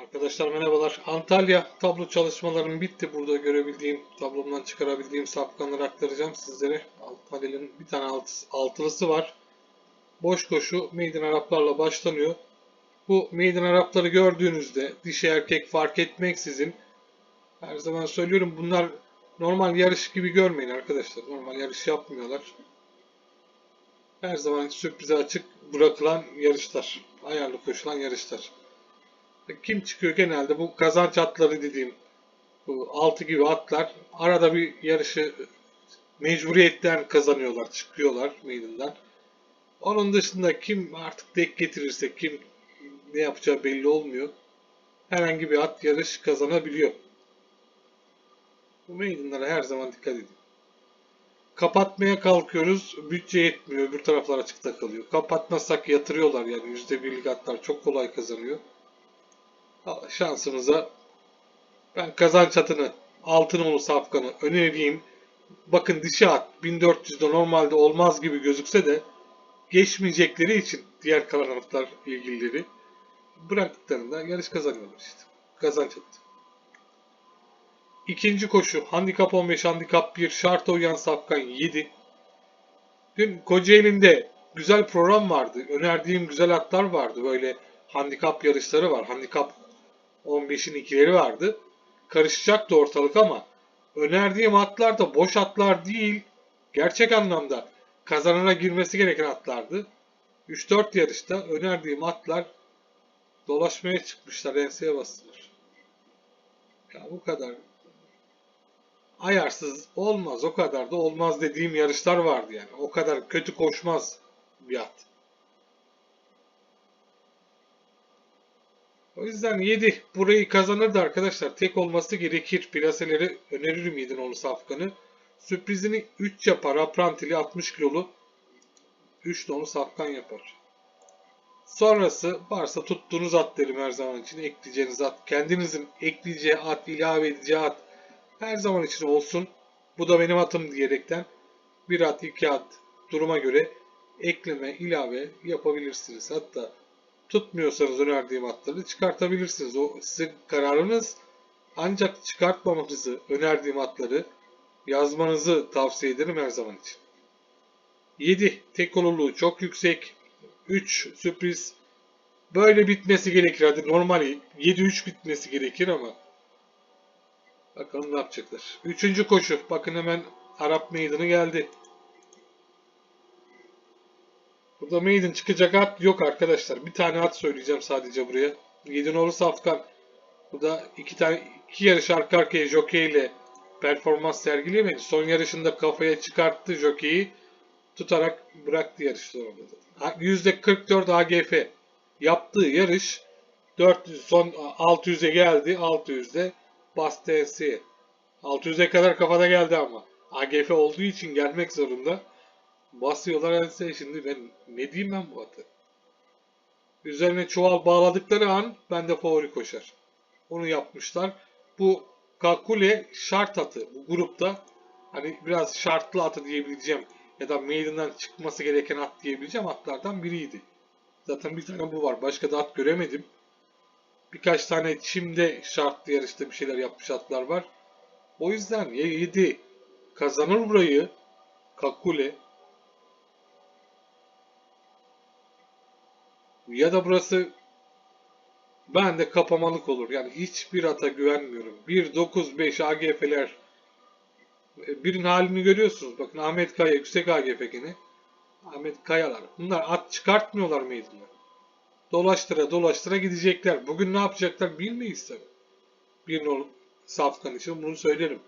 Arkadaşlar merhabalar. Antalya tablo çalışmalarım bitti. Burada görebildiğim, tablomdan çıkarabildiğim sapkanları aktaracağım sizlere. Antalya'nın bir tane alt, altılısı var. Boş koşu Maiden Araplarla başlanıyor. Bu Maiden Arapları gördüğünüzde dişi erkek fark etmeksizin her zaman söylüyorum bunlar normal yarış gibi görmeyin arkadaşlar. Normal yarış yapmıyorlar. Her zaman sürprize açık bırakılan yarışlar. Ayarlı koşulan yarışlar. Kim çıkıyor genelde bu kazanç atları dediğim bu altı gibi atlar arada bir yarışı mecburiyetten kazanıyorlar, çıkıyorlar meydandan. Onun dışında kim artık dek getirirse kim ne yapacağı belli olmuyor. Herhangi bir at yarış kazanabiliyor. Bu meydanlara her zaman dikkat edin. Kapatmaya kalkıyoruz. Bütçe yetmiyor. Öbür taraflar açıkta kalıyor. Kapatmazsak yatırıyorlar yani. %1'lik atlar çok kolay kazanıyor. Şansınıza ben kazanç atını altın safkanı önereyim. Bakın dişi at 1400'de normalde olmaz gibi gözükse de geçmeyecekleri için diğer kalan atlar ilgilileri bıraktıklarında yarış kazanıyorlar işte. Kazanç attı. İkinci koşu handikap 15 handikap 1 şarta uyan safkan 7. Dün Kocaeli'nde güzel program vardı. Önerdiğim güzel atlar vardı. Böyle handikap yarışları var. Handikap 15'in ikileri vardı. Karışacaktı ortalık ama önerdiğim atlar da boş atlar değil. Gerçek anlamda kazanana girmesi gereken atlardı. 3-4 yarışta önerdiğim atlar dolaşmaya çıkmışlar, enseye bastılar. Ya bu kadar ayarsız olmaz, o kadar da olmaz dediğim yarışlar vardı yani. O kadar kötü koşmaz bir at. O yüzden 7 burayı kazanırdı arkadaşlar. Tek olması gerekir. Plaseleri öneririm yedin onu safkanı. Sürprizini 3 yapar. Aprantili 60 kilolu 3 de onu safkan yapar. Sonrası varsa tuttuğunuz at derim her zaman için. Ekleyeceğiniz at. Kendinizin ekleyeceği at, ilave edeceği at her zaman için olsun. Bu da benim atım diyerekten bir at, iki at duruma göre ekleme, ilave yapabilirsiniz. Hatta tutmuyorsanız önerdiğim atları çıkartabilirsiniz. O sizin kararınız. Ancak çıkartmamanızı, önerdiğim atları yazmanızı tavsiye ederim her zaman için. 7. Tek olurluğu çok yüksek. 3. Sürpriz. Böyle bitmesi gerekir. Hadi normali 7-3 bitmesi gerekir ama bakalım ne yapacaklar. Üçüncü koşu. Bakın hemen Arap meydanı geldi. Burada maiden çıkacak at yok arkadaşlar. Bir tane at söyleyeceğim sadece buraya. 7 nolu Safkan. Burada iki tane iki yarış arka arkaya jockey ile performans sergileyemedi. Son yarışında kafaya çıkarttı jockey'i. Tutarak bıraktı yarışı sonunda. %44 AGF yaptığı yarış 400 son 600'e geldi. 600'de bastı enseye. 600'e kadar kafada geldi ama. AGF olduğu için gelmek zorunda. Basıyorlar enseye şimdi ben ne diyeyim ben bu atı. Üzerine çuval bağladıkları an bende favori koşar. Onu yapmışlar. Bu Kakule şart atı bu grupta. Hani biraz şartlı atı diyebileceğim ya da meydandan çıkması gereken at diyebileceğim atlardan biriydi. Zaten bir tane bu var. Başka da at göremedim. Birkaç tane çimde şartlı yarışta bir şeyler yapmış atlar var. O yüzden ya 7 kazanır burayı Kakule ya da burası ben de kapamalık olur. Yani hiçbir ata güvenmiyorum. 1.95 AGF'ler birinin halini görüyorsunuz. Bakın Ahmet Kaya yüksek AGF gene. Ahmet Kayalar. Bunlar at çıkartmıyorlar meydana. Dolaştıra dolaştıra gidecekler. Bugün ne yapacaklar bilmeyiz tabi. Bir nol safkan için bunu söylerim.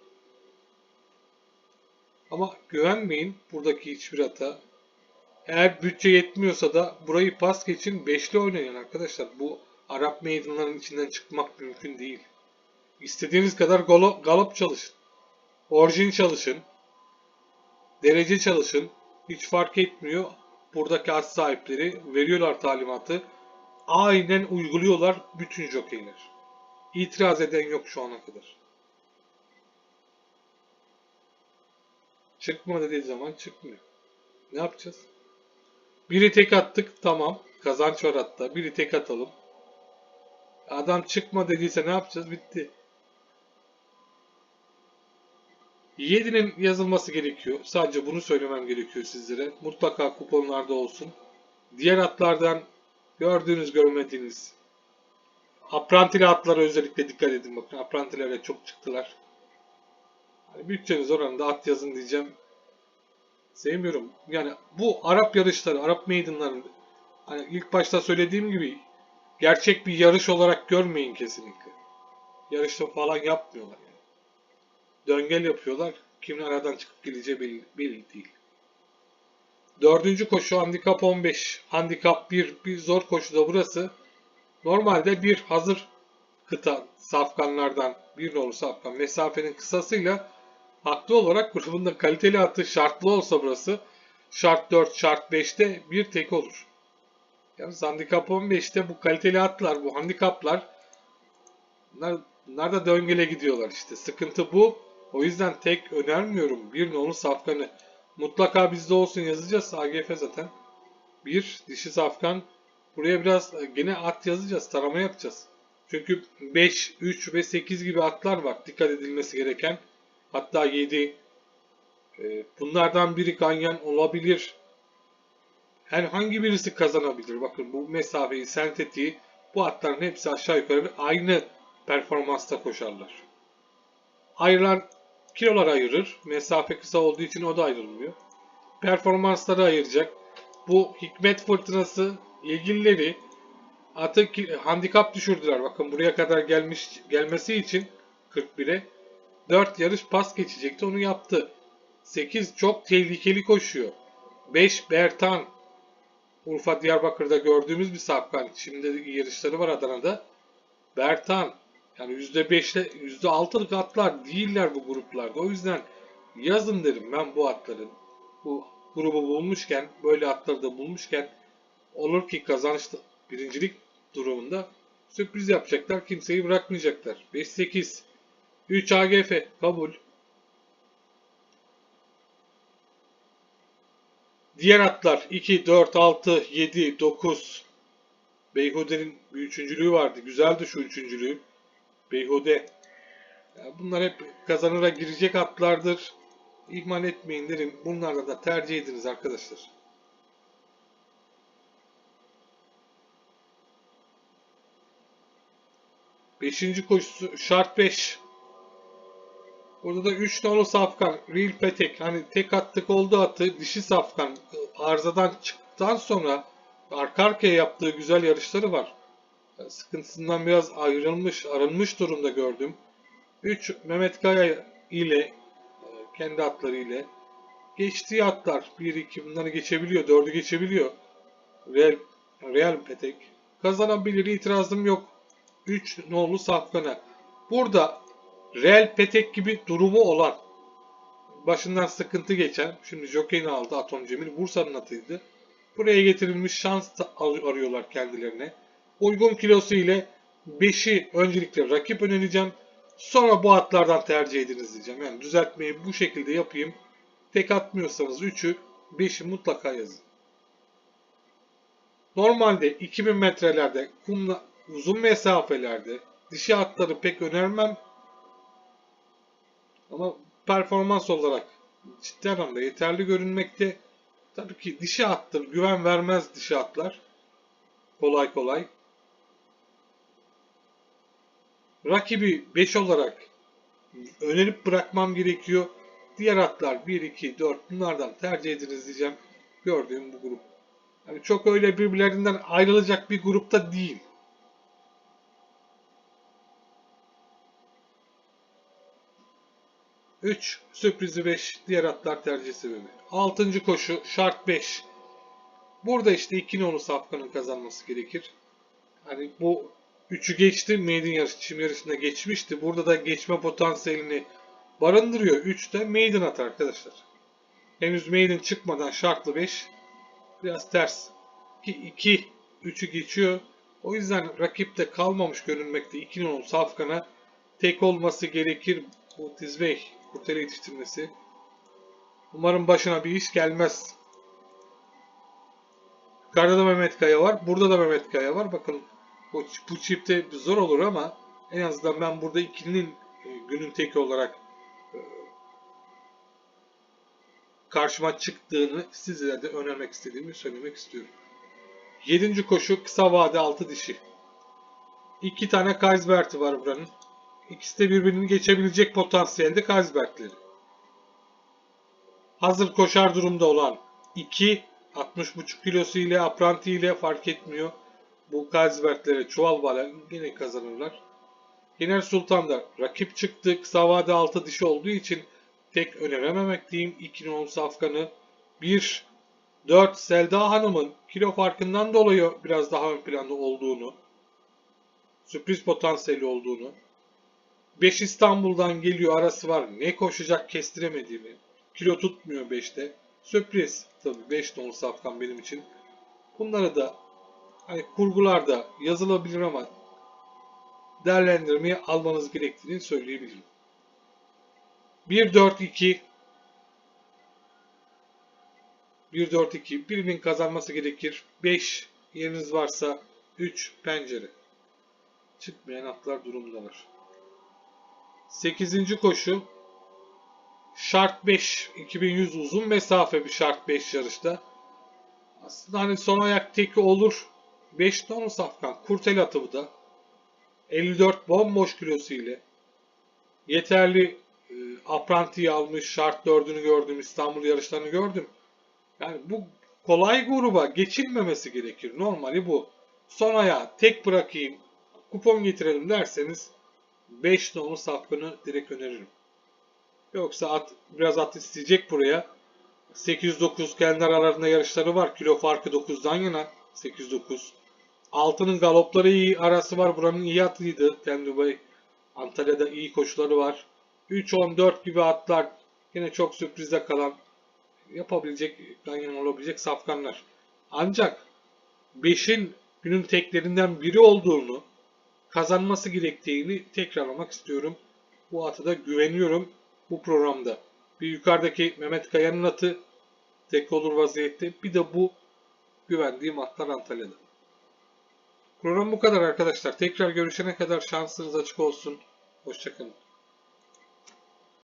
Ama güvenmeyin buradaki hiçbir ata. Eğer bütçe yetmiyorsa da burayı pas geçin. Beşli oynayın arkadaşlar. Bu Arap meydanlarının içinden çıkmak mümkün değil. İstediğiniz kadar galop, galop çalışın. Orijin çalışın. Derece çalışın. Hiç fark etmiyor. Buradaki at sahipleri veriyorlar talimatı. Aynen uyguluyorlar bütün jokeyler. İtiraz eden yok şu ana kadar. Çıkma dediği zaman çıkmıyor. Ne yapacağız? Biri tek attık tamam. Kazanç var hatta. Biri tek atalım. Adam çıkma dediyse ne yapacağız? Bitti. 7'nin yazılması gerekiyor. Sadece bunu söylemem gerekiyor sizlere. Mutlaka kuponlarda olsun. Diğer atlardan gördüğünüz görmediğiniz aprantili atlara özellikle dikkat edin. Bakın aprantilere çok çıktılar. Hani bütçeniz oranında at yazın diyeceğim. Sevmiyorum. Yani bu Arap yarışları, Arap meydanları hani ilk başta söylediğim gibi gerçek bir yarış olarak görmeyin kesinlikle. Yarışta falan yapmıyorlar yani. Döngel yapıyorlar. Kimin aradan çıkıp geleceği belli, belli değil. Dördüncü koşu handikap 15. Handikap 1. Bir zor koşu da burası. Normalde bir hazır kıta safkanlardan bir nolu safkan mesafenin kısasıyla haklı olarak grubunda kaliteli atı şartlı olsa burası şart 4 şart 5'te bir tek olur. Yani handikap 15'te bu kaliteli atlar bu handikaplar bunlar, bunlar da döngele gidiyorlar işte. Sıkıntı bu. O yüzden tek önermiyorum. Bir nolu safkanı mutlaka bizde olsun yazacağız. AGF zaten. Bir dişi safkan. Buraya biraz gene at yazacağız. Tarama yapacağız. Çünkü 5, 3 ve 8 gibi atlar var. Dikkat edilmesi gereken. Hatta 7. Ee, bunlardan biri ganyan olabilir. Yani hangi birisi kazanabilir? Bakın bu mesafeyi, sentetiği bu atların hepsi aşağı yukarı aynı performansta koşarlar. Ayrılan kilolar ayırır. Mesafe kısa olduğu için o da ayrılmıyor. Performansları ayıracak. Bu hikmet fırtınası ilgilileri atı handikap düşürdüler. Bakın buraya kadar gelmiş gelmesi için 41'e 4 yarış pas geçecekti. Onu yaptı. 8 çok tehlikeli koşuyor. 5 Bertan Urfa Diyarbakır'da gördüğümüz bir sapkan. Şimdi yarışları var Adana'da. Bertan yani %5'le %6'lık atlar değiller bu gruplarda. O yüzden yazın derim ben bu atların. Bu grubu bulmuşken, böyle atları da bulmuşken olur ki kazançlı birincilik durumunda sürpriz yapacaklar. Kimseyi bırakmayacaklar. 5-8 3 AGF kabul. Diğer atlar 2, 4, 6, 7, 9. Beyhude'nin bir üçüncülüğü vardı. Güzeldi şu üçüncülüğü. Beyhude. Bunlar hep kazanıra girecek atlardır. İhmal etmeyin derim. Bunlarla da tercih ediniz arkadaşlar. Beşinci koşusu şart 5. Burada da 3 nolu safkan. Real petek. Hani tek attık oldu atı. Dişi safkan. Arızadan çıktıktan sonra arka arkaya yaptığı güzel yarışları var. Sıkıntısından biraz ayrılmış, arınmış durumda gördüm. 3 Mehmet Kaya ile e, kendi atları ile geçtiği atlar 1 2 bunları geçebiliyor, 4'ü geçebiliyor. Real Real Petek kazanabilir itirazım yok. 3 nolu safkana. Burada Real Petek gibi durumu olan başından sıkıntı geçen şimdi Jockey'ini aldı Atom Cemil Bursa'nın atıydı. Buraya getirilmiş şans arıyorlar kendilerine. Uygun kilosu ile 5'i öncelikle rakip önereceğim. Sonra bu atlardan tercih ediniz diyeceğim. Yani düzeltmeyi bu şekilde yapayım. Tek atmıyorsanız 3'ü 5'i mutlaka yazın. Normalde 2000 metrelerde kumla uzun mesafelerde dişi atları pek önermem. Ama performans olarak ciddi anlamda yeterli görünmekte. Tabii ki dişi attır. Güven vermez dişi atlar. Kolay kolay. Rakibi 5 olarak önerip bırakmam gerekiyor. Diğer atlar 1, 2, 4 bunlardan tercih ediniz diyeceğim. Gördüğüm bu grup. Yani çok öyle birbirlerinden ayrılacak bir grupta değil. Üç sürprizi 5 diğer atlar tercih sebebi. Altıncı koşu şart 5. Burada işte iki nolu safkanın kazanması gerekir. Hani bu Üçü geçti. Maiden yarışı, çim yarışında geçmişti. Burada da geçme potansiyelini barındırıyor. 3 de Maiden at arkadaşlar. Henüz Maiden çıkmadan şartlı 5. Biraz ters. 2 3'ü geçiyor. O yüzden rakipte kalmamış görünmekte 2 nolu Safkan'a tek olması gerekir bu Tizvey kurtarı yetiştirmesi. Umarım başına bir iş gelmez. Yukarıda da Mehmet Kaya var. Burada da Mehmet Kaya var. Bakın Bu, bu çifte zor olur ama en azından ben burada ikilinin e, günün teki olarak e, karşıma çıktığını sizlere de önermek istediğimi söylemek istiyorum. Yedinci koşu kısa vade altı dişi. İki tane Kaisbert'i var buranın. İkisi de birbirini geçebilecek potansiyelde Kaisbert'leri. Hazır koşar durumda olan 2 60,5 kilosu ile apranti ile fark etmiyor. Bu Kaisbert'lere çuval bala yine kazanırlar. Yener Sultan da rakip çıktı. Kısa vade altı dişi olduğu için tek önerememekteyim. 2 nolu Safkan'ı. 1 4 Selda Hanım'ın kilo farkından dolayı biraz daha ön planda olduğunu, sürpriz potansiyeli olduğunu, 5 İstanbul'dan geliyor arası var. Ne koşacak kestiremediğimi. Kilo tutmuyor 5'te. Sürpriz tabii 5 nolu safkan benim için. Bunları da hani kurgularda yazılabilir ama değerlendirmeye almanız gerektiğini söyleyebilirim. 1-4-2 1-4-2 birinin kazanması gerekir. 5 yeriniz varsa 3 pencere. Çıkmayan atlar durumdalar. 8. koşu Şart 5 2100 uzun mesafe bir şart 5 yarışta. Aslında hani son ayak teki olur. 5 ton safkan. Kurtel atı bu da. 54 bomboş kilosu ile. Yeterli e, aprantiyi almış. Şart 4'ünü gördüm. İstanbul yarışlarını gördüm. Yani bu kolay gruba geçilmemesi gerekir. Normali bu. Son ayağı tek bırakayım. Kupon getirelim derseniz 5 nolu safkanı direkt öneririm. Yoksa at, biraz at isteyecek buraya. 809 kendi aralarında yarışları var. Kilo farkı 9'dan yana. 809. Altının galopları iyi. Arası var. Buranın iyi atıydı. Tendubay. Antalya'da iyi koşuları var. 3-14 gibi atlar. Yine çok sürprize kalan yapabilecek, ganyan olabilecek safkanlar. Ancak 5'in günün teklerinden biri olduğunu kazanması gerektiğini tekrarlamak istiyorum. Bu atı da güveniyorum bu programda. Bir yukarıdaki Mehmet Kaya'nın atı tek olur vaziyette. Bir de bu güvendiğim atlar Antalya'da. Program bu kadar arkadaşlar. Tekrar görüşene kadar şansınız açık olsun. Hoşçakalın.